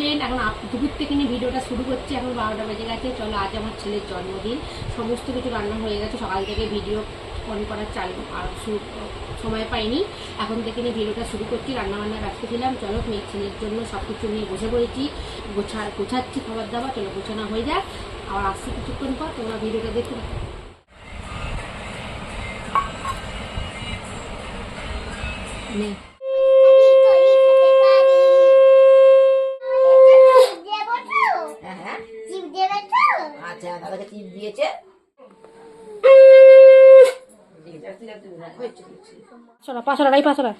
Friend এখন দুপুর থেকে নিয়ে ভিডিওটা শুরু করছি, এখন বারোটা বেজে গেছে। চলো, আজ আমার ছেলের জন্মদিন। সমস্ত কিছু রান্না হয়ে গেছে। সকাল থেকে ভিডিও অন করার চাল আর সময় পাইনি। এখন থেকে নিয়ে ভিডিওটা শুরু করছি রান্না বান্না ব্যস্ত ছিলাম চলো মেয়ে ছেলের জন্য সব কিছু নিয়ে বসে পড়েছি। গোছা গোছাচ্ছি খাবার দাবার। চলো, গোছানো হয়ে যাক। আবার আসছি কিছুক্ষণ পর। তোমরা ভিডিওটা থাকো। নে। পাঁচশোটা পাঁচশোটা রাই পাঁচশোটা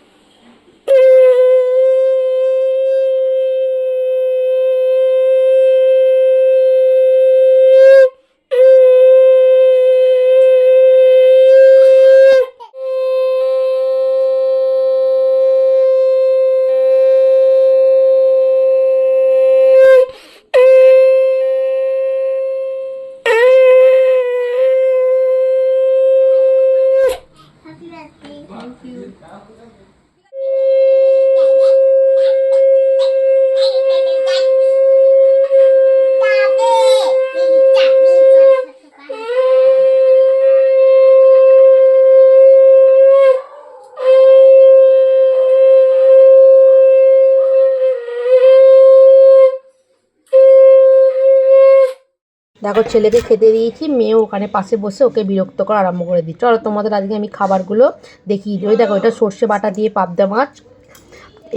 দেখো, ছেলেকে খেতে দিয়েছি, মেয়ে ওখানে পাশে বসে ওকে বিরক্ত করা আরম্ভ করে দিচ্ছে। চলো, তোমাদের আজকে আমি খাবারগুলো দেখিয়ে দিই। ওই দেখো, এটা সর্ষে বাটা দিয়ে পাবদা মাছ,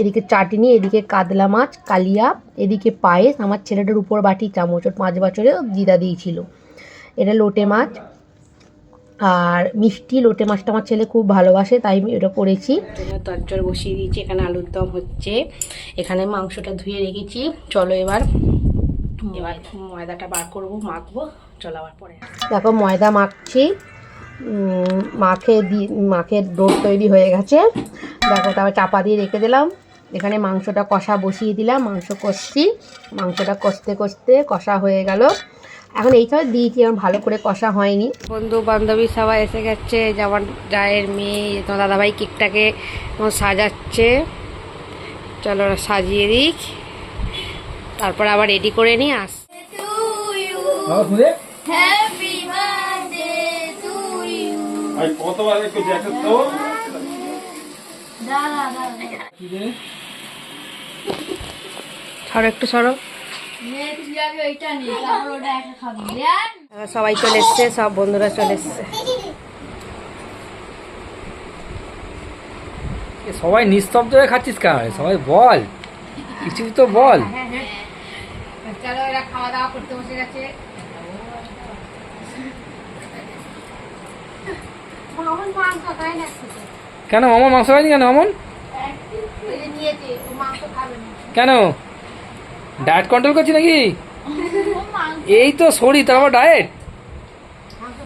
এদিকে চাটনি, এদিকে কাতলা মাছ, কালিয়া, এদিকে পায়েস। আমার ছেলেটার উপর বাটি চামচ, ওর পাঁচ বছরেও দিদা দিয়েছিল। এটা লোটে মাছ। আর মিষ্টি লোটে মাছটা আমার ছেলে খুব ভালোবাসে, তাই আমি এটা করেছি। তরজল বসিয়ে দিয়েছি, এখানে আলুর দম হচ্ছে। এখানে মাংসটা ধুয়ে রেখেছি। চলো এবার এবার ময়দাটা বার করব মাখবো চলো আবার পরে দেখো ময়দা মাখছি। মাখে দি মাখে ডোর তৈরি হয়ে গেছে। দেখো তারপর চাপা দিয়ে রেখে দিলাম। এখানে মাংসটা কষা বসিয়ে দিলাম মাংস কষছি। মাংসটা কষতে কষতে কষা হয়ে গেল। এখন এইভাবে দিয়েছি এখন ভালো করে কষা হয়নি। বন্ধু বান্ধবী সবাই এসে গেছে যেমন জায়ের মেয়ে তোমার দাদাভাই কেকটাকে সাজাচ্ছে। চলো সাজিয়ে দিক। তারপর আবার রেডি করে নিয়ে আস। হ্যাপি বার্থডে টু ইউ আর কতবার একটু সরো একটু সরো। নে তুই আগে ওইটা নে তারপর ওটা একটা খাবি। দেখ এবার সবাই চলে এসছে সব বন্ধুরা চলে এসছে। সবাই নিস্তব্ধ হয়ে খাচ্ছিস কার সবাই বল। কিছু তো বল চলো এরা খাওয়া দাওয়া করতে বসে গেছে। মামন। কেন? অমন মাংস খায়নি কেন? অমন? ওই যে নিয়েছে ও মাংস খাবে না। কেন? ডায়েট কন্ট্রোল করছি নাকি? এই তো শরীর তারপর ডায়েট? মাংস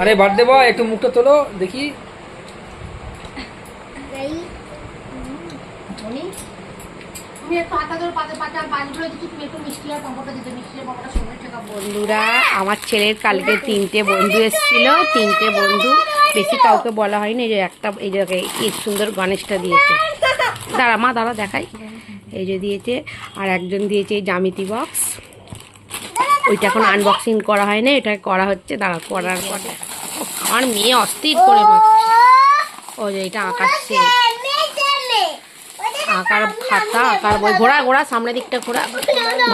আরে বার্থডে বয় একটু মুখটা তোলো দেখি। বন্ধুরা আমার ছেলের কালকে তিনটে বন্ধু এসেছিল তিনটে বন্ধু। বেশি কাউকে বলা হয়নি এই যে একটা এই যে কি সুন্দর গণেশটা দিয়েছে। দাঁড়া মা দাঁড়া দেখাই। এই যে দিয়েছে আর একজন দিয়েছে এই জ্যামিতি বক্স ওইটা এখন আনবক্সিং করা হয়নি এটা করা হচ্ছে দাঁড়া করার পর। আমার মেয়ে অস্থির করে ও যে এটা আঁকার set। আঁকার খাতা আঁকার বই। ঘোরা ঘোরা সামনের দিকটা ঘোরা।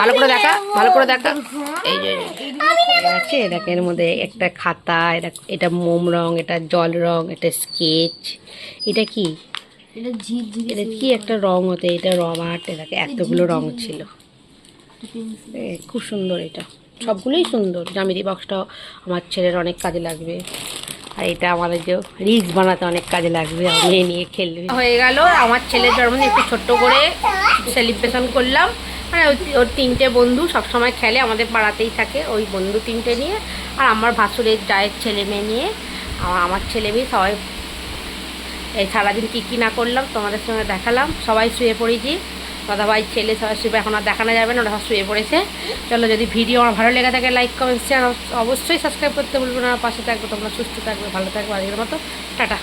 ভালো করে দেখা ভালো করে দেখা। এই যে আছে দেখো এর মধ্যে একটা খাতা এটা এটা মোম রং এটা জল রং এটা স্কেচ এটা কি? এটা কি একটা রং হতে? এটা রবার্ট এটাকে এতগুলো রং ছিল। খুব সুন্দর এটা। সবগুলোই সুন্দর। জ্যামিতি বক্সটাও আমার ছেলের অনেক কাজে লাগবে। আর এটা আমাদের যে রিলস বানাতে অনেক কাজে লাগবে, আমি নিয়ে খেলবে। হয়ে গেল, আমার ছেলের জন্মদিন একটু ছোট্ট করে সেলিব্রেশন করলাম। মানে ওর- তিনটে বন্ধু সবসময় খেলে, আমাদের পাড়াতেই থাকে ওই বন্ধু তিনটে নিয়ে। আর আমার ভাসুরের জায়ের ছেলে মেয়ে নিয়ে আমার ছেলে মেয়ে সবাই, এই সারাদিন কী কী না করলাম তোমাদের সঙ্গে দেখালাম। সবাই শুয়ে পড়েছি। দাদা ভাই ছেলে শুয়ে এখন আর দেখানো যাবে না, ওরা শুয়ে পড়েছে। চলো, যদি ভিডিও আমার ভালো লেগে থাকে লাইক কমেন্ট শেয়ার অবশ্যই সাবস্ক্রাইব করতে বলব না। পাশে থাকবে তোমরা, সুস্থ থাকবে, ভালো থাকবে, আজকের মতো, টাটা।